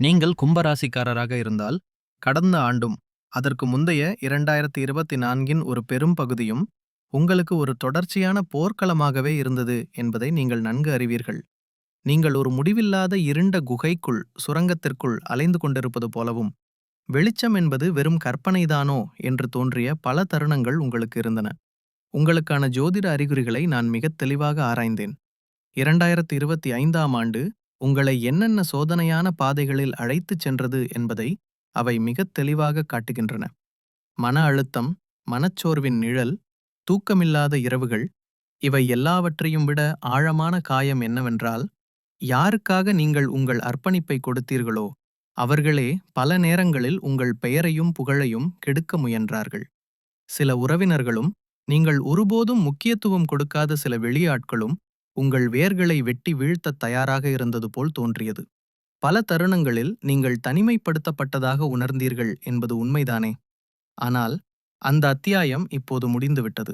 நீங்கள் கும்பராசிக்காரராக இருந்தால் கடந்த ஆண்டும் அதற்கு முந்தைய இரண்டாயிரத்தி இருபத்தி நான்கின் ஒரு பெரும் பகுதியும் உங்களுக்கு ஒரு தொடர்ச்சியான போர்க்களமாகவே இருந்தது என்பதை நீங்கள் நன்கு அறிவீர்கள். நீங்கள் ஒரு முடிவில்லாத இருண்ட குகைக்குள் சுரங்கத்திற்குள் அலைந்து கொண்டிருப்பது போலவும் வெளிச்சம் என்பது வெறும் கற்பனைதானோ என்று தோன்றிய பல தருணங்கள் உங்களுக்கு இருந்தன. உங்களுக்கான ஜோதிட அறிகுறிகளை நான் மிகத் தெளிவாக ஆராய்ந்தேன். இரண்டாயிரத்தி இருபத்தி ஐந்தாம் ஆண்டு உங்களை என்னென்ன சோதனையான பாதைகளில் அழைத்துச் சென்றது என்பதை அவை மிகத் தெளிவாக காட்டுகின்றன. மன அழுத்தம் மனச்சோர்வின் நிழல் தூக்கமில்லாத இரவுகள் இவை எல்லாவற்றையும் விட ஆழமான காயம் என்னவென்றால் யாருக்காக நீங்கள் உங்கள் அர்ப்பணிப்பை கொடுத்தீர்களோ அவர்களே பல நேரங்களில் உங்கள் பெயரையும் புகழையும் கெடுக்க முயன்றார்கள். சில உறவினர்களும் நீங்கள் ஒருபோதும் முக்கியத்துவம் கொடுக்காத சில வெளியாட்களும் உங்கள் வேர்களை வெட்டி வீழ்த்தத் தயாராக இருந்தது போல் தோன்றியது. பல தருணங்களில் நீங்கள் தனிமைப்படுத்தப்பட்டதாக உணர்ந்தீர்கள் என்பது உண்மைதானே? ஆனால் அந்த அத்தியாயம் இப்போது முடிந்துவிட்டது.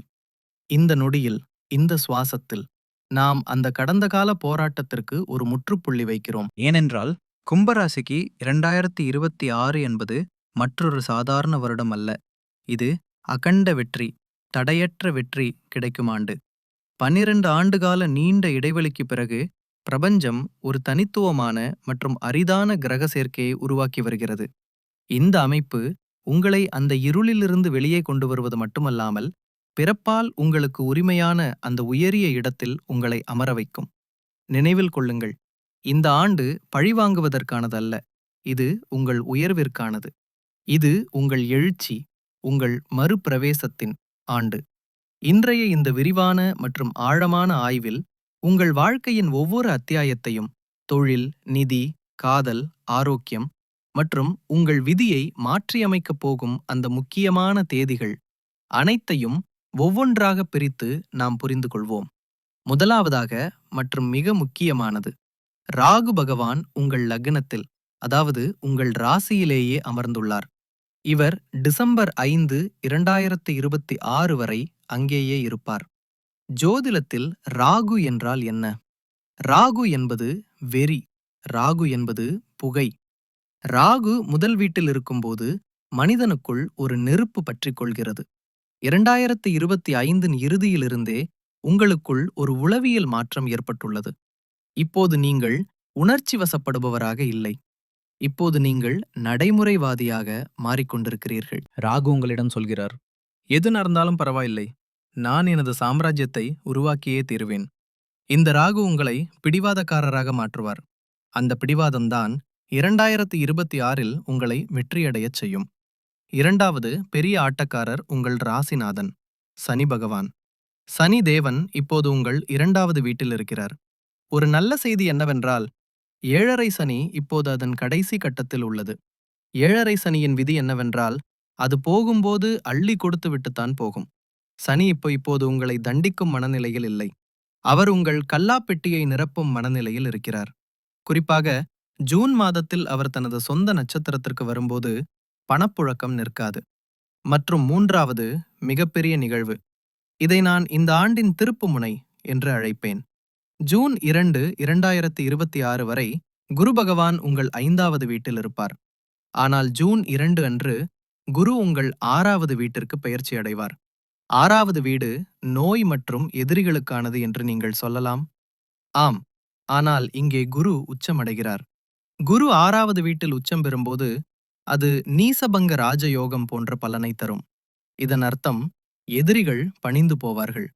இந்த நொடியில் இந்த சுவாசத்தில் நாம் அந்த கடந்த கால போராட்டத்திற்கு ஒரு முற்றுப்புள்ளி வைக்கிறோம். ஏனென்றால் கும்பராசிக்கு இரண்டாயிரத்தி இருபத்தி ஆறு என்பது மற்றொரு சாதாரண வருடம் அல்ல. இது அகண்ட வெற்றி தடையற்ற வெற்றி கிடைக்கும் ஆண்டு. பன்னிரண்டு ஆண்டுகால நீண்ட இடைவெளிக்கு பிறகு பிரபஞ்சம் ஒரு தனித்துவமான மற்றும் அரிதான கிரக சேர்க்கையை உருவாக்கி வருகிறது. இந்த அமைப்பு உங்களை அந்த இருளிலிருந்து வெளியே கொண்டு வருவது மட்டுமல்லாமல் பிறப்பால் உங்களுக்கு உரிமையான அந்த உயரிய இடத்தில் உங்களை அமர வைக்கும். நினைவில் கொள்ளுங்கள் இந்த ஆண்டு பழிவாங்குவதற்கானதல்ல இது உங்கள் உயர்விற்கானது. இது உங்கள் எழுச்சி உங்கள் மறுபிரவேசத்தின் ஆண்டு. இன்றைய இந்த விரிவான மற்றும் ஆழமான ஆய்வில் உங்கள் வாழ்க்கையின் ஒவ்வொரு அத்தியாயத்தையும் தொழில் நிதி காதல் ஆரோக்கியம் மற்றும் உங்கள் விதியை மாற்றியமைக்கப் போகும் அந்த முக்கியமான தேதிகள் அனைத்தையும் ஒவ்வொன்றாக பிரித்து நாம் புரிந்து கொள்வோம். முதலாவதாக மற்றும் மிக முக்கியமானது ராகு பகவான் உங்கள் லக்னத்தில் அதாவது உங்கள் ராசியிலேயே அமர்ந்துள்ளார். இவர் டிசம்பர் ஐந்து இரண்டாயிரத்தி இருபத்தி ஆறு வரை அங்கேயே இருப்பார். ஜோதிடத்தில் ராகு என்றால் என்ன? ராகு என்பது வெறி ராகு என்பது புகை. ராகு முதல் வீட்டில் இருக்கும்போது மனிதனுக்குள் ஒரு நெருப்பு பற்றிக் கொள்கிறது. இரண்டாயிரத்து இருபத்தி ஐந்தின் இறுதியிலிருந்தே உங்களுக்குள் ஒரு உளவியல் மாற்றம் ஏற்பட்டுள்ளது. இப்போது நீங்கள் உணர்ச்சி வசப்படுபவராக இல்லை. இப்போது நீங்கள் நடைமுறைவாதியாக மாறிக்கொண்டிருக்கிறீர்கள். ராகு உங்களிடம் சொல்கிறார் எது நடந்தாலும் பரவாயில்லை. நான் எனது சாம்ராஜ்யத்தை உருவாக்கியே தீருவேன். இந்த ராகு உங்களை பிடிவாதக்காரராக மாற்றுவார். அந்த பிடிவாதம்தான் இரண்டாயிரத்தி இருபத்தி ஆறில் உங்களை வெற்றியடையச் செய்யும். இரண்டாவது பெரிய ஆட்டக்காரர் உங்கள் ராசிநாதன் சனி பகவான். சனி தேவன் இப்போது உங்கள் இரண்டாவது வீட்டில் இருக்கிறார். ஒரு நல்ல செய்தி என்னவென்றால் ஏழரை சனி இப்போது அதன் கடைசி கட்டத்தில் உள்ளது. ஏழரை சனியின் விதி என்னவென்றால் அது போகும்போது அள்ளி கொடுத்து விட்டுத்தான் போகும். சனி இப்போ இப்போது உங்களை தண்டிக்கும் மனநிலையில் இல்லை. அவர் உங்கள் கல்லாப்பெட்டியை நிரப்பும் மனநிலையில் இருக்கிறார். குறிப்பாக ஜூன் மாதத்தில் அவர் தனது சொந்த நட்சத்திரத்திற்கு வரும்போது பணப்புழக்கம் நிற்காது. மற்றும் மூன்றாவது மிகப்பெரிய நிகழ்வு. இதை நான் இந்த ஆண்டின் திருப்புமுனை என்று அழைப்பேன். ஜூன் இரண்டு இரண்டாயிரத்தி இருபத்தி ஆறு வரை குரு பகவான் உங்கள் ஐந்தாவது வீட்டில் இருப்பார். ஆனால் ஜூன் இரண்டு அன்று குரு உங்கள் ஆறாவது வீட்டிற்கு பயிற்சி அடைவார். ஆறாவது வீடு நோய் மற்றும் எதிரிகளுக்கானது என்று நீங்கள் சொல்லலாம். ஆம் ஆனால் இங்கே குரு உச்சமடைகிறார். குரு ஆறாவது வீட்டில் உச்சம் பெறும்போது அது நீசபங்க ராஜயோகம் போன்ற பலனை தரும். இதன் அர்த்தம் எதிரிகள் பணிந்து போவார்கள்.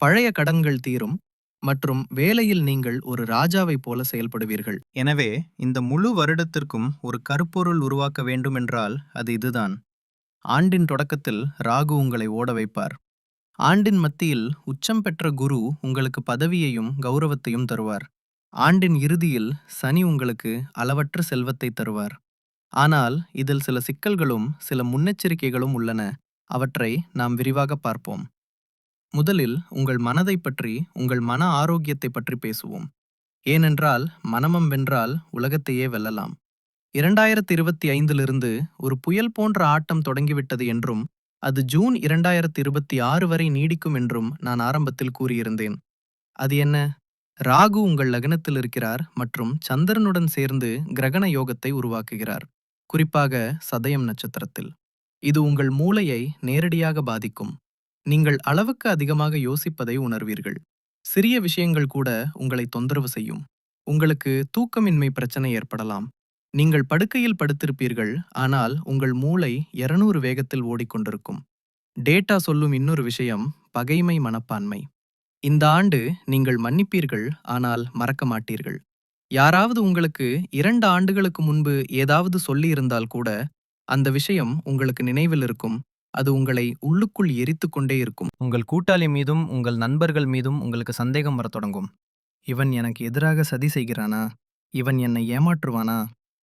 பழைய கடன்கள் தீரும் மற்றும் வேலையில் நீங்கள் ஒரு ராஜாவைப் போல செயல்படுவீர்கள். எனவே இந்த முழு வருடத்திற்கும் ஒரு கருப்பொருள் உருவாக்க வேண்டுமென்றால் அது இதுதான். ஆண்டின் தொடக்கத்தில் ராகு உங்களை ஓட வைப்பார். ஆண்டின் மத்தியில் உச்சம் பெற்ற குரு உங்களுக்கு பதவியையும் கௌரவத்தையும் தருவார். ஆண்டின் இறுதியில் சனி உங்களுக்கு அளவற்ற செல்வத்தை தருவார். ஆனால் இதில் சில சிக்கல்களும் சில முன்னெச்சரிக்கைகளும் உள்ளன. அவற்றை நாம் விரிவாக பார்ப்போம். முதலில் உங்கள் மனதை பற்றி உங்கள் மன ஆரோக்கியத்தை பற்றி பேசுவோம். ஏனென்றால் மனமம் வென்றால் உலகத்தையே வெல்லலாம். இரண்டாயிரத்தி இருபத்தி ஐந்திலிருந்து ஒரு புயல் போன்ற ஆட்டம் தொடங்கிவிட்டது என்றும் அது ஜூன் இரண்டாயிரத்தி இருபத்தி ஆறு வரை நீடிக்கும் என்றும் நான் ஆரம்பத்தில் கூறியிருந்தேன். அது என்ன? ராகு உங்கள் லக்னத்தில் இருக்கிறார் மற்றும் சந்திரனுடன் சேர்ந்து கிரகண யோகத்தை உருவாக்குகிறார். குறிப்பாக சதயம் நட்சத்திரத்தில். இது உங்கள் மூளையை நேரடியாக பாதிக்கும். நீங்கள் அளவுக்கு அதிகமாக யோசிப்பதை உணர்வீர்கள். சிறிய விஷயங்கள் கூட உங்களை தொந்தரவு செய்யும். உங்களுக்கு தூக்கமின்மை பிரச்சனை ஏற்படலாம். நீங்கள் படுக்கையில் படுத்திருப்பீர்கள் ஆனால் உங்கள் மூளை 200 வேகத்தில் ஓடிக்கொண்டிருக்கும். டேட்டா சொல்லும் இன்னொரு விஷயம் பகைமை மனப்பான்மை. இந்த ஆண்டு நீங்கள் மன்னிப்பீர்கள் ஆனால் மறக்க மாட்டீர்கள். யாராவது உங்களுக்கு இரண்டு ஆண்டுகளுக்கு முன்பு ஏதாவது சொல்லியிருந்தால் கூட அந்த விஷயம் உங்களுக்கு நினைவில் இருக்கும். அது உங்களை உள்ளுக்குள் எரித்து கொண்டே இருக்கும். உங்கள் கூட்டாளி மீதும் உங்கள் நண்பர்கள் மீதும் உங்களுக்கு சந்தேகம் வரத் தொடங்கும். இவன் எனக்கு எதிராக சதி செய்கிறானா? இவன் என்னை ஏமாற்றுவானா?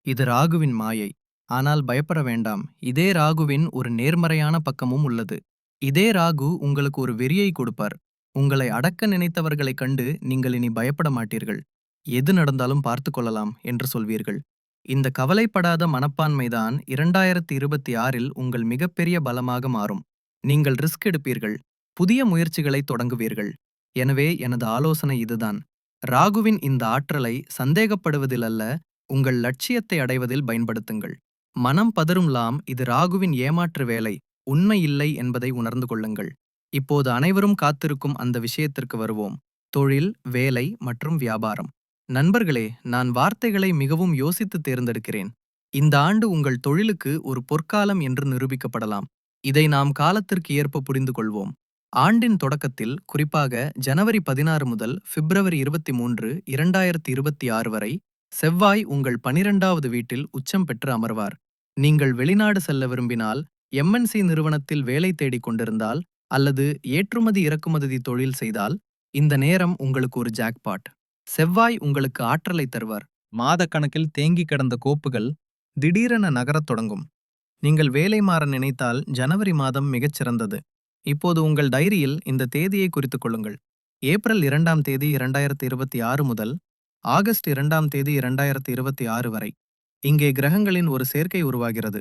இது ராகுவின் மாயை. ஆனால் பயப்பட வேண்டாம். இதே ராகுவின் ஒரு நேர்மறையான பக்கமும் உள்ளது. இதே ராகு உங்களுக்கு ஒரு வெறியை கொடுப்பார். உங்களை அடக்க நினைத்தவர்களைக் கண்டு நீங்கள் இனி பயப்பட மாட்டீர்கள். எது நடந்தாலும் பார்த்து கொள்ளலாம் என்று சொல்வீர்கள். இந்த கவலைப்படாத மனப்பான்மைதான் இரண்டாயிரத்தி இருபத்தி ஆறில் உங்கள் மிகப்பெரிய பலமாக மாறும். நீங்கள் ரிஸ்க் எடுப்பீர்கள். புதிய முயற்சிகளை தொடங்குவீர்கள். எனவே எனது ஆலோசனை இதுதான். ராகுவின் இந்த ஆற்றலை சந்தேகப்படுவதில் அல்ல உங்கள் லட்சியத்தை அடைவதில் பயன்படுத்துங்கள். மனம் பதறும் லாம் இது ராகுவின் ஏமாற்று வேலை உண்மை இல்லை என்பதை உணர்ந்து கொள்ளுங்கள். இப்போது அனைவரும் காத்திருக்கும் அந்த விஷயத்திற்கு வருவோம். தொழில் வேலை மற்றும் வியாபாரம். நண்பர்களே நான் வார்த்தைகளை மிகவும் யோசித்து தேர்ந்தெடுக்கிறேன். இந்த ஆண்டு உங்கள் தொழிலுக்கு ஒரு பொற்காலம் என்று நிரூபிக்கப்படலாம். இதை நாம் காலத்திற்கு ஏற்ப புரிந்து கொள்வோம். ஆண்டின் தொடக்கத்தில் குறிப்பாக ஜனவரி பதினாறு முதல் பிப்ரவரி இருபத்தி மூன்று இரண்டாயிரத்தி இருபத்தி ஆறு வரை செவ்வாய் உங்கள் பனிரெண்டாவது வீட்டில் உச்சம் பெற்று அமர்வார். நீங்கள் வெளிநாடு செல்ல விரும்பினால் எம்என்சி நிறுவனத்தில் வேலை தேடிக் கொண்டிருந்தால் அல்லது ஏற்றுமதி இறக்குமதி தொழில் செய்தால் இந்த நேரம் உங்களுக்கு ஒரு ஜாக்பாட். செவ்வாய் உங்களுக்கு ஆற்றலை தருவார். மாதக்கணக்கில் தேங்கி கிடந்த கோப்புகள் திடீரென நகரத் தொடங்கும். நீங்கள் வேலை மாற நினைத்தால் ஜனவரி மாதம் மிகச்சிறந்தது இப்போது உங்கள் டைரியில் இந்த தேதியை குறித்துக் கொள்ளுங்கள். ஏப்ரல் இரண்டாம் தேதி இரண்டாயிரத்தி இருபத்தி ஆறு முதல் ஆகஸ்ட் இரண்டாம் தேதி இரண்டாயிரத்தி இருபத்தி ஆறு வரை. இங்கே கிரகங்களின் ஒரு சேர்க்கை உருவாகிறது.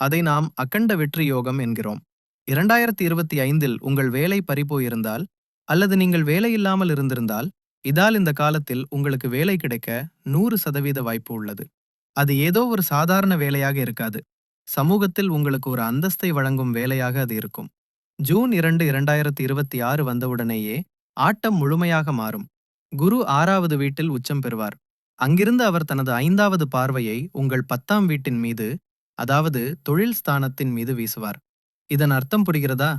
அதை நாம் அக்கண்ட வெற்றி யோகம் என்கிறோம். இரண்டாயிரத்தி இருபத்தி ஐந்தில் உங்கள் வேலை பறிபோயிருந்தால் அல்லது நீங்கள் வேலையில்லாமல் இருந்திருந்தால் இதால் இந்த காலத்தில் உங்களுக்கு வேலை கிடைக்க நூறு சதவீத வாய்ப்பு உள்ளது. அது ஏதோ ஒரு சாதாரண வேலையாக இருக்காது. சமூகத்தில் உங்களுக்கு ஒரு அந்தஸ்தை வழங்கும் வேலையாக அது இருக்கும். ஜூன் இரண்டு இரண்டாயிரத்தி இருபத்தி ஆறு வந்தவுடனேயே ஆட்டம் முழுமையாக மாறும். குரு ஆறாவது வீட்டில் உச்சம் பெறுவார். அங்கிருந்து அவர் தனது ஐந்தாவது பார்வையை உங்கள் பத்தாம் வீட்டின் மீது அதாவது தொழில் ஸ்தானத்தின் மீது வீசுவார். இதன் அர்த்தம் புரிகிறதா?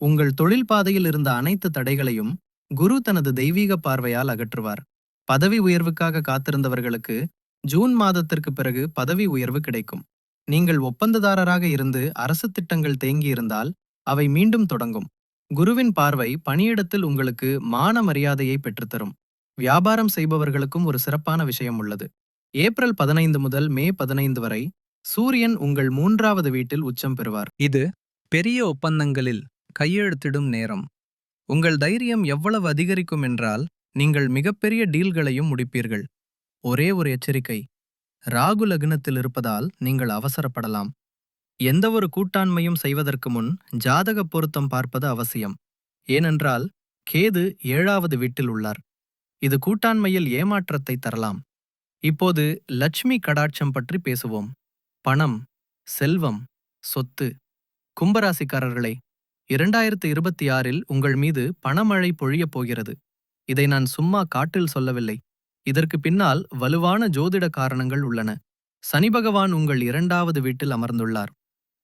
உங்கள் தொழில் பாதையில் இருந்த அனைத்து தடைகளையும் குரு தனது தெய்வீக பார்வையால் அகற்றுவார். பதவி உயர்வுக்காக காத்திருந்தவர்களுக்கு ஜூன் மாதத்திற்கு பிறகு பதவி உயர்வு கிடைக்கும். நீங்கள் ஒப்பந்ததாரராக இருந்து அரசு திட்டங்கள் தேங்கியிருந்தால் அவை மீண்டும் தொடங்கும். குருவின் பார்வை பணியிடத்தில் உங்களுக்கு மான மரியாதையை பெற்றுத்தரும். வியாபாரம் செய்பவர்களுக்கும் ஒரு சிறப்பான விஷயம் உள்ளது. ஏப்ரல் பதினைந்து முதல் மே பதினைந்து வரை சூரியன் உங்கள் மூன்றாவது வீட்டில் உச்சம் பெறுவார். இது பெரிய ஒப்பந்தங்களில் கையெழுத்திடும் நேரம். உங்கள் தைரியம் எவ்வளவு அதிகரிக்கும் என்றால் நீங்கள் மிகப்பெரிய டீல்களையும் முடிப்பீர்கள். ஒரே ஒரு எச்சரிக்கை ராகு லக்னத்தில் இருப்பதால் நீங்கள் அவசரப்படலாம். எந்தவொரு கூட்டாண்மையும் செய்வதற்கு முன் ஜாதக பொருத்தம் பார்ப்பது அவசியம். ஏனென்றால் கேது ஏழாவது வீட்டில் உள்ளார். இது கூட்டாண்மையில் ஏமாற்றத்தை தரலாம். இப்போது லட்சுமி கடாட்சம் பற்றி பேசுவோம். பணம் செல்வம் சொத்து. கும்பராசிக்காரர்களே இரண்டாயிரத்து இருபத்தி ஆறில் உங்கள் மீது பணமழை பொழியப் போகிறது. இதை நான் சும்மா காட்டில் சொல்லவில்லை. இதற்கு பின்னால் வலுவான ஜோதிட காரணங்கள் உள்ளன. சனி பகவான் உங்கள் இரண்டாவது வீட்டில் அமர்ந்துள்ளார்.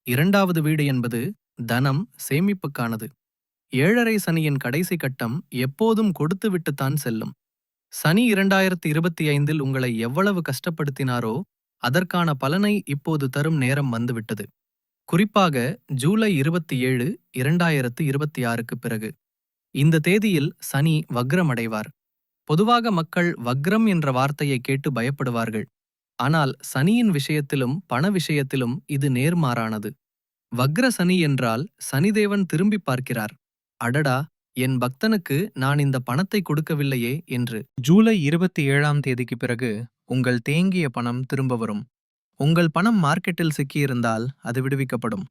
இரண்டாவது வீடு என்பது தனம் சேமிப்புக்கானது. ஏழரை சனியின் கடைசி கட்டம் எப்போதும் கொடுத்துவிட்டுத்தான் செல்லும். சனி இரண்டாயிரத்தி இருபத்தி ஐந்தில் உங்களை எவ்வளவு கஷ்டப்படுத்தினாரோ அதற்கான பலனை இப்போது தரும் நேரம் வந்துவிட்டது. குறிப்பாக ஜூலை இருபத்தி ஏழு இரண்டாயிரத்து இருபத்தி ஆறுக்கு பிறகு. இந்த தேதியில் சனி வக்ரமடைவார். பொதுவாக மக்கள் வக்ரம் என்ற வார்த்தையை கேட்டு பயப்படுவார்கள். ஆனால் சனியின் விஷயத்திலும் பண விஷயத்திலும் இது நேர்மாறானது. வக்ர சனி என்றால் சனிதேவன் திரும்பி பார்க்கிறார். அடடா! என் பக்தனுக்கு நான் இந்த பணத்தை கொடுக்கவில்லையே என்று. ஜூலை இருபத்தி ஏழாம் தேதிக்கு பிறகு உங்கள் தேங்கிய பணம் திரும்ப வரும். உங்கள் பணம் மார்க்கெட்டில் சிக்கியிருந்தால் அது விடுவிக்கப்படும்.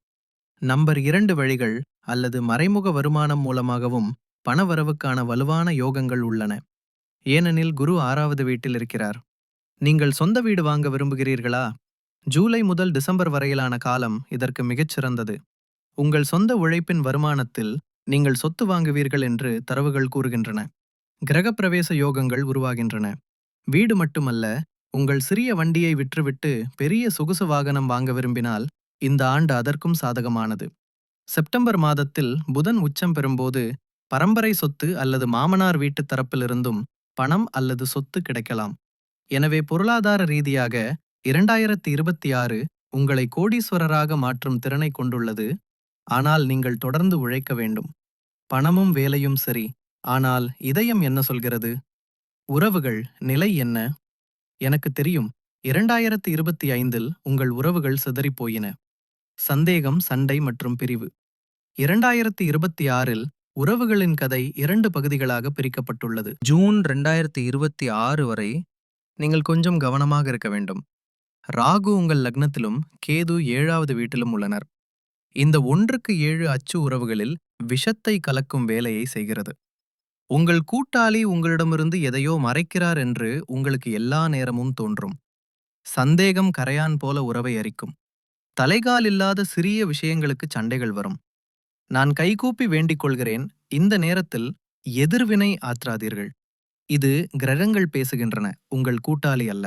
நம்பர் இரண்டு வழிகள் அல்லது மறைமுக வருமானம் மூலமாகவும் பணவரவுக்கான வலுவான யோகங்கள் உள்ளன. ஏனெனில் குரு ஆறாவது வீட்டில் இருக்கிறார். நீங்கள் சொந்த வீடு வாங்க விரும்புகிறீர்களா? ஜூலை முதல் டிசம்பர் வரையிலான காலம் இதற்கு மிகச்சிறந்தது. உங்கள் சொந்த உழைப்பின் வருமானத்தில் நீங்கள் சொத்து வாங்குவீர்கள் என்று தரவுகள் கூறுகின்றன. கிரகப்பிரவேச யோகங்கள் உருவாகின்றன. வீடு மட்டுமல்ல உங்கள் சிறிய வண்டியை விற்றுவிட்டு பெரிய சொகுசு வாகனம் வாங்க விரும்பினால் இந்த ஆண்டு அதற்கும் சாதகமானது. செப்டம்பர் மாதத்தில் புதன் உச்சம் பெறும்போது பரம்பரை சொத்து அல்லது மாமனார் வீட்டு தரப்பிலிருந்தும் பணம் அல்லது சொத்து கிடைக்கலாம். எனவே பொருளாதார ரீதியாக இரண்டாயிரத்தி இருபத்தி ஆறு உங்களை கோடீஸ்வரராக மாற்றும் திறனை கொண்டுள்ளது. ஆனால் நீங்கள் தொடர்ந்து உழைக்க வேண்டும். பணமும் வேலையும் சரி. ஆனால் இதயம் என்ன சொல்கிறது? உறவுகள் நிலை என்ன? எனக்கு தெரியும் இரண்டாயிரத்தி இருபத்தி ஐந்தில் உங்கள் உறவுகள் சிதறிப் போயின சந்தேகம் சண்டை மற்றும் பிரிவு. இரண்டாயிரத்தி இருபத்தி ஆறில் உறவுகளின் கதை இரண்டு பகுதிகளாக பிரிக்கப்பட்டுள்ளது. ஜூன் ரெண்டாயிரத்தி இருபத்தி ஆறு வரை நீங்கள் கொஞ்சம் கவனமாக இருக்க வேண்டும். ராகு உங்கள் லக்னத்திலும் கேது ஏழாவது வீட்டிலும் உள்ளனர். இந்த ஒன்றுக்கு ஏழு அச்சு உறவுகளில் விஷத்தை கலக்கும் வேலையை செய்கிறது. உங்கள் கூட்டாளி உங்களிடமிருந்து எதையோ மறைக்கிறார் என்று உங்களுக்கு எல்லா நேரமும் தோன்றும். சந்தேகம் கரையான் போல உறவை அரிக்கும். தலைகால் இல்லாத சிறிய விஷயங்களுக்கு சண்டைகள் வரும். நான் கைகூப்பி வேண்டிக் கொள்கிறேன். இந்த நேரத்தில் எதிர்வினை ஆற்றாதீர்கள். இது கிரகங்கள் பேசுகின்றன. உங்கள் கூட்டாளி அல்ல.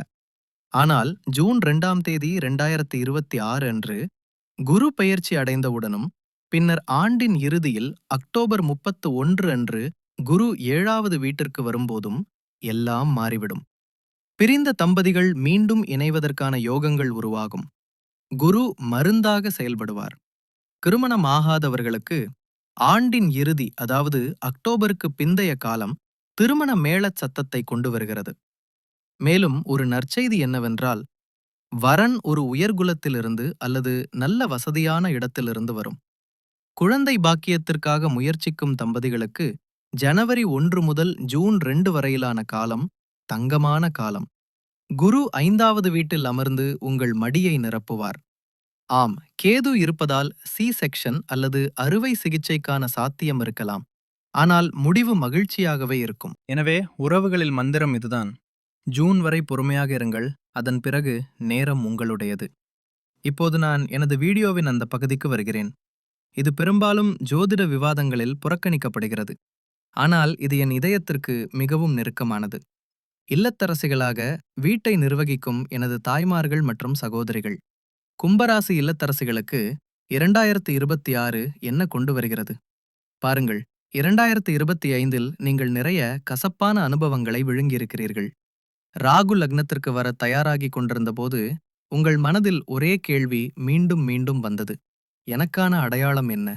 ஆனால் ஜூன் ரெண்டாம் தேதி ரெண்டாயிரத்தி இருபத்தி ஆறு அன்று குரு பெயர்ச்சி அடைந்தவுடனும் பின்னர் ஆண்டின் இறுதியில் அக்டோபர் முப்பத்து ஒன்று அன்று குரு ஏழாவது வீட்டிற்கு வரும்போதும் எல்லாம் மாறிவிடும். பிரிந்த தம்பதிகள் மீண்டும் இணைவதற்கான யோகங்கள் உருவாகும். குரு மருந்தாக செயல்படுவார். திருமணம் ஆகாதவர்களுக்கு ஆண்டின் இறுதி அதாவது அக்டோபருக்கு பிந்தைய காலம் திருமண மேளச் சத்தத்தை கொண்டு வருகிறது. மேலும் ஒரு நற்செய்தி என்னவென்றால் வரன் ஒரு உயர்குலத்திலிருந்து அல்லது நல்ல வசதியான இடத்திலிருந்து வரும். குழந்தை பாக்கியத்திற்காக முயற்சிக்கும் தம்பதிகளுக்கு ஜனவரி ஒன்று முதல் ஜூன் ரெண்டு வரையிலான காலம் தங்கமான காலம். குரு ஐந்தாவது வீட்டில் அமர்ந்து உங்கள் மடியை நிரப்புவார். ஆம் கேது இருப்பதால் சி செக்ஷன் அல்லது அறுவை சிகிச்சைக்கான சாத்தியம் இருக்கலாம். ஆனால் முடிவு மகிழ்ச்சியாகவே இருக்கும். எனவே உறவுகளில் மந்திரம் இதுதான். ஜூன் வரை பொறுமையாக இருங்கள் அதன் பிறகு நேரம் உங்களுடையது. இப்போது நான் எனது வீடியோவின் அந்த பகுதிக்கு வருகிறேன். இது பெரும்பாலும் ஜோதிட விவாதங்களில் புறக்கணிக்கப்படுகிறது. ஆனால் இது என் இதயத்திற்கு மிகவும் நெருக்கமானது. இல்லத்தரசிகளாக வீட்டை நிர்வகிக்கும் எனது தாய்மார்கள் மற்றும் சகோதரிகள். கும்பராசி இல்லத்தரசிகளுக்கு இரண்டாயிரத்தி இருபத்தி ஆறு என்ன கொண்டு வருகிறது? பாருங்கள் இரண்டாயிரத்தி இருபத்தி ஐந்தில் நீங்கள் நிறைய கசப்பான அனுபவங்களை விழுங்கியிருக்கிறீர்கள். ராகு லக்னத்திற்கு வர தயாராகிக் கொண்டிருந்தபோது உங்கள் மனதில் ஒரே கேள்வி மீண்டும் மீண்டும் வந்தது. எனக்கான அடையாளம் என்ன?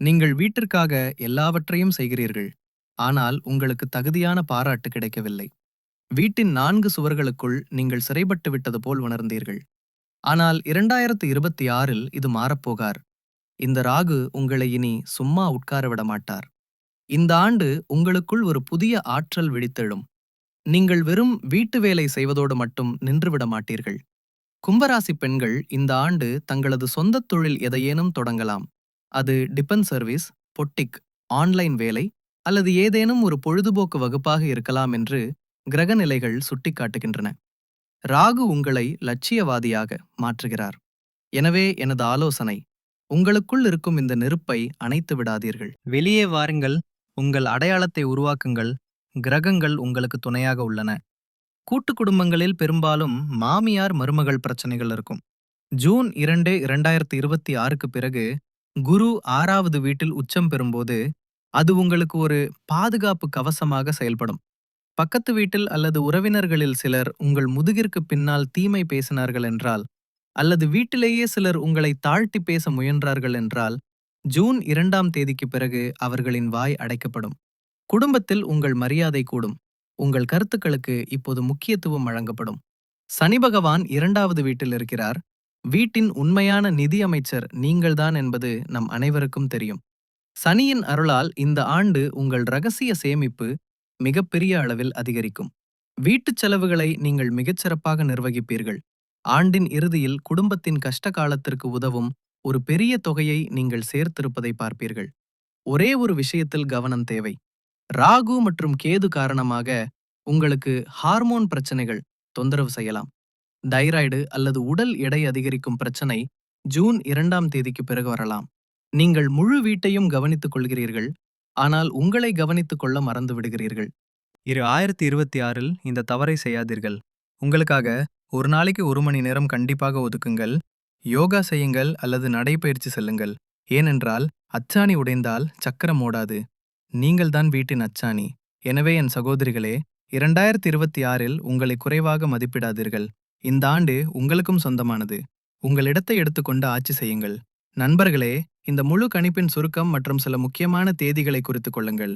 நீங்கள் வீட்டிற்காக எல்லாவற்றையும் செய்கிறீர்கள் ஆனால் உங்களுக்கு தகுதியான பாராட்டு கிடைக்கவில்லை. வீட்டின் நான்கு சுவர்களுக்குள் நீங்கள் சிறைப்பட்டு விட்டது போல் உணர்ந்தீர்கள். ஆனால் இரண்டாயிரத்து இருபத்தி ஆறில் இது மாறப்போகார். இந்த ராகு உங்களை இனி சும்மா உட்கார விட மாட்டார். இந்த ஆண்டு உங்களுக்குள் ஒரு புதிய ஆற்றல் விழித்தெழும். நீங்கள் வெறும் வீட்டு வேலை செய்வதோடு மட்டும் நின்றுவிட மாட்டீர்கள். கும்பராசி பெண்கள் இந்த ஆண்டு தங்களது சொந்தத் தொழில் எதையேனும் தொடங்கலாம். அது டிபன் சர்வீஸ் பொட்டிக் ஆன்லைன் வேலை அல்லது ஏதேனும் ஒரு பொழுதுபோக்கு வகுப்பாக இருக்கலாம் என்று கிரகநிலைகள் சுட்டிக்காட்டுகின்றன. ராகு உங்களை லட்சியவாதியாக மாற்றுகிறார். எனவே எனது ஆலோசனை உங்களுக்குள் இருக்கும் இந்த நெருப்பை அணைத்து விடாதீர்கள். வெளியே வாருங்கள் உங்கள் அடையாளத்தை உருவாக்குங்கள் கிரகங்கள் உங்களுக்கு துணையாக உள்ளன. கூட்டு குடும்பங்களில் பெரும்பாலும் மாமியார் மருமகள் பிரச்சனைகள் இருக்கும். ஜூன் இரண்டு இரண்டாயிரத்தி இருபத்தி ஆறுக்கு பிறகு குரு ஆறாவது வீட்டில் உச்சம் பெறும்போது அது உங்களுக்கு ஒரு பாதுகாப்பு கவசமாக செயல்படும். பக்கத்து வீட்டில் அல்லது உறவினர்களில் சிலர் உங்கள் முதுகிற்கு பின்னால் தீமை பேசினார்கள் என்றால் அல்லது வீட்டிலேயே சிலர் உங்களை தாழ்த்தி பேச முயன்றார்கள் என்றால் ஜூன் இரண்டாம் தேதிக்கு பிறகு அவர்களின் வாய் அடைக்கப்படும். குடும்பத்தில் உங்கள் மரியாதை கூடும். உங்கள் கருத்துக்களுக்கு இப்போது முக்கியத்துவம் வழங்கப்படும். சனி பகவான் இரண்டாவது வீட்டில் இருக்கிறார். வீட்டின் உண்மையான நிதி அமைச்சர் நீங்கள்தான் என்பது நம் அனைவருக்கும் தெரியும். சனியின் அருளால் இந்த ஆண்டு உங்கள் ரகசிய சேமிப்பு மிகப்பெரிய அளவில் அதிகரிக்கும். வீட்டுச் செலவுகளை நீங்கள் மிகச்சிறப்பாக நிர்வகிப்பீர்கள். ஆண்டின் இறுதியில் குடும்பத்தின் கஷ்ட காலத்திற்கு உதவும் ஒரு பெரிய தொகையை நீங்கள் சேர்த்திருப்பதை பார்ப்பீர்கள். ஒரே ஒரு விஷயத்தில் கவனம் தேவை. ராகு மற்றும் கேது காரணமாக உங்களுக்கு ஹார்மோன் பிரச்சனைகள் தொந்தரவு செய்யலாம். தைராய்டு அல்லது உடல் எடை அதிகரிக்கும் பிரச்சனை ஜூன் இரண்டாம் தேதிக்கு பிறகு வரலாம். நீங்கள் முழு வீட்டையும் கவனித்துக் கொள்கிறீர்கள் ஆனால் உங்களை கவனித்துக் கொள்ள மறந்து விடுகிறீர்கள். இரு ஆயிரத்தி இருபத்தி ஆறில் இந்த தவறை செய்யாதீர்கள். உங்களுக்காக ஒரு நாளைக்கு ஒரு மணி நேரம் கண்டிப்பாக ஒதுக்குங்கள். யோகா செய்யுங்கள் அல்லது நடைபயிற்சி செல்லுங்கள். ஏனென்றால் அச்சாணி உடைந்தால் சக்கரம் ஓடாது. நீங்கள்தான் வீட்டின் அச்சாணி. எனவே என் சகோதரிகளே இரண்டாயிரத்தி இருபத்தி ஆறில் உங்களை குறைவாக மதிப்பிடாதீர்கள். இந்த ஆண்டு உங்களுக்கும் சொந்தமானது. உங்கள் இடத்தை எடுத்துக்கொண்டு ஆட்சி செய்யுங்கள். நண்பர்களே இந்த முழு கணிப்பின் சுருக்கம் மற்றும் சில முக்கியமான தேதிகளை குறித்துக் கொள்ளுங்கள்.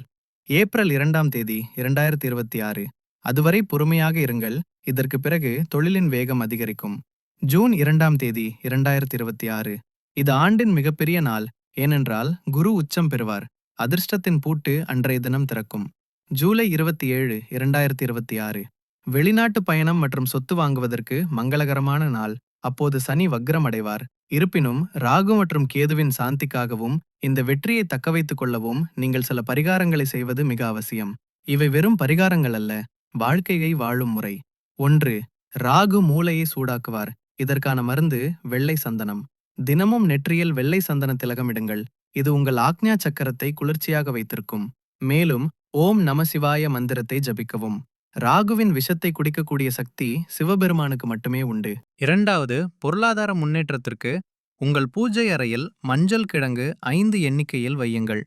ஏப்ரல் இரண்டாம் தேதி இரண்டாயிரத்தி இருபத்தி ஆறு அதுவரை பொறுமையாக இருங்கள். இதற்கு பிறகு தொழிலின் வேகம் அதிகரிக்கும். ஜூன் இரண்டாம் தேதி இரண்டாயிரத்தி இருபத்தி ஆறு இது ஆண்டின் மிகப்பெரிய நாள். ஏனென்றால் குரு உச்சம் பெறுவார். அதிர்ஷ்டத்தின் பூட்டு அன்றைய தினம் திறக்கும். ஜூலை இருபத்தி ஏழு இரண்டாயிரத்தி இருபத்தி ஆறு. வெளிநாட்டு பயணம் மற்றும் சொத்து வாங்குவதற்கு மங்களகரமான நாள். அப்போது சனி வக்ரம் அடைவார் இருப்பினும் ராகு மற்றும் கேதுவின் சாந்திக்காகவும் இந்த வெற்றியை தக்கவைத்துக் கொள்ளவும் நீங்கள் சில பரிகாரங்களை செய்வது மிக அவசியம். இவை வெறும் பரிகாரங்கள் அல்ல வாழ்க்கையை வாழும் முறை. ஒன்று ராகு மூளையை சூடாக்குவார். இதற்கான மருந்து வெள்ளை சந்தனம். தினமும் நெற்றியில் வெள்ளை சந்தன திலகமிடுங்கள். இது உங்கள் ஆக்ஞா சக்கரத்தை குளிர்ச்சியாக வைத்திருக்கும். மேலும் ஓம் நமசிவாய மந்திரத்தை ஜபிக்கவும். ராகுவின் விஷத்தை குடிக்கக்கூடிய சக்தி சிவபெருமானுக்கு மட்டுமே உண்டு. இரண்டாவது பொருளாதார முன்னேற்றத்திற்கு உங்கள் பூஜை அறையில் மஞ்சள் கிழங்கு ஐந்து எண்ணிக்கையில் வையுங்கள்.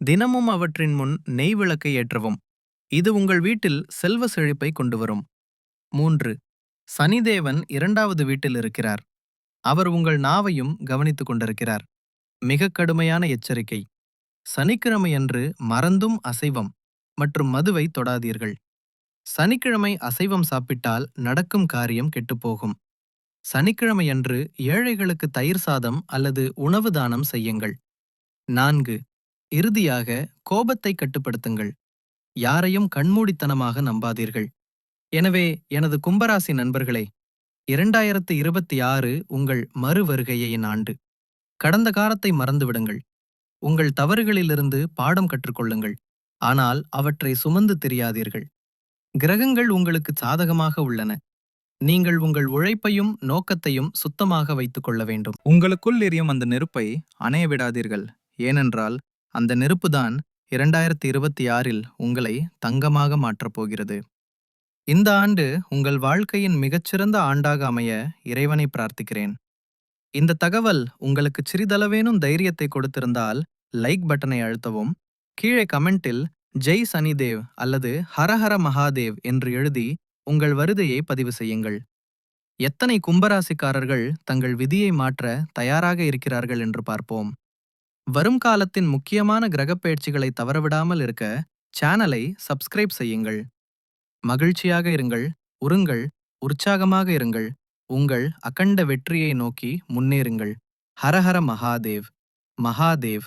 தினமும் அவற்றின் முன் நெய் விளக்கை ஏற்றவும். இது உங்கள் வீட்டில் செல்வ செழிப்பை கொண்டு வரும். மூன்று சனிதேவன் இரண்டாவது வீட்டில் இருக்கிறார். அவர் உங்கள் நாவையும் கவனித்துக் கொண்டிருக்கிறார். மிக கடுமையான எச்சரிக்கை. சனிக்கிழமையன்று மறந்தும் அசைவம் மற்றும் மதுவை தொடாதீர்கள். சனிக்கிழமை அசைவம் சாப்பிட்டால் நடக்கும் காரியம் கெட்டுப்போகும். சனிக்கிழமையன்று ஏழைகளுக்கு தயிர் சாதம் அல்லது உணவு தானம் செய்யுங்கள். நான்கு இறுதியாக கோபத்தை கட்டுப்படுத்துங்கள். யாரையும் கண்மூடித்தனமாக நம்பாதீர்கள். எனவே எனது கும்பராசி நண்பர்களே இரண்டாயிரத்து இருபத்தி ஆறு உங்கள் மறு வருகையின் ஆண்டு. கடந்த காலத்தை மறந்துவிடுங்கள். உங்கள் தவறுகளிலிருந்து பாடம் கற்றுக்கொள்ளுங்கள். ஆனால் அவற்றை சுமந்து தெரியாதீர்கள். கிரகங்கள் உங்களுக்கு சாதகமாக உள்ளன. நீங்கள் உங்கள் உழைப்பையும் நோக்கத்தையும் சுத்தமாக வைத்துக் கொள்ள வேண்டும். உங்களுக்குள் எரியும் அந்த நெருப்பை அணைய விடாதீர்கள். ஏனென்றால் அந்த நெருப்புதான் இரண்டாயிரத்தி இருபத்தி ஆறில் உங்களை தங்கமாக மாற்றப் போகிறது. இந்த ஆண்டு உங்கள் வாழ்க்கையின் மிகச்சிறந்த ஆண்டாக அமைய இறைவனை பிரார்த்திக்கிறேன். இந்த தகவல் உங்களுக்கு சிறிதளவேனும் தைரியத்தை கொடுத்திருந்தால் லைக் பட்டனை அழுத்தவும். கீழே கமெண்டில் ஜெய் சனிதேவ் அல்லது ஹரஹர மகாதேவ் என்று எழுதி உங்கள் வருதையை பதிவு செய்யுங்கள். எத்தனை கும்பராசிக்காரர்கள் தங்கள் விதியை மாற்ற தயாராக இருக்கிறார்கள் என்று பார்ப்போம். வரும் காலத்தின் முக்கியமான கிரகப்பெயர்ச்சிகளை தவறவிடாமல் இருக்க சேனலை சப்ஸ்கிரைப் செய்யுங்கள். மகிழ்ச்சியாக இருங்கள் உருங்கள் உற்சாகமாக இருங்கள். உங்கள் அகண்ட வெற்றியை நோக்கி முன்னேறுங்கள். ஹரஹர மகாதேவ். மகாதேவ்.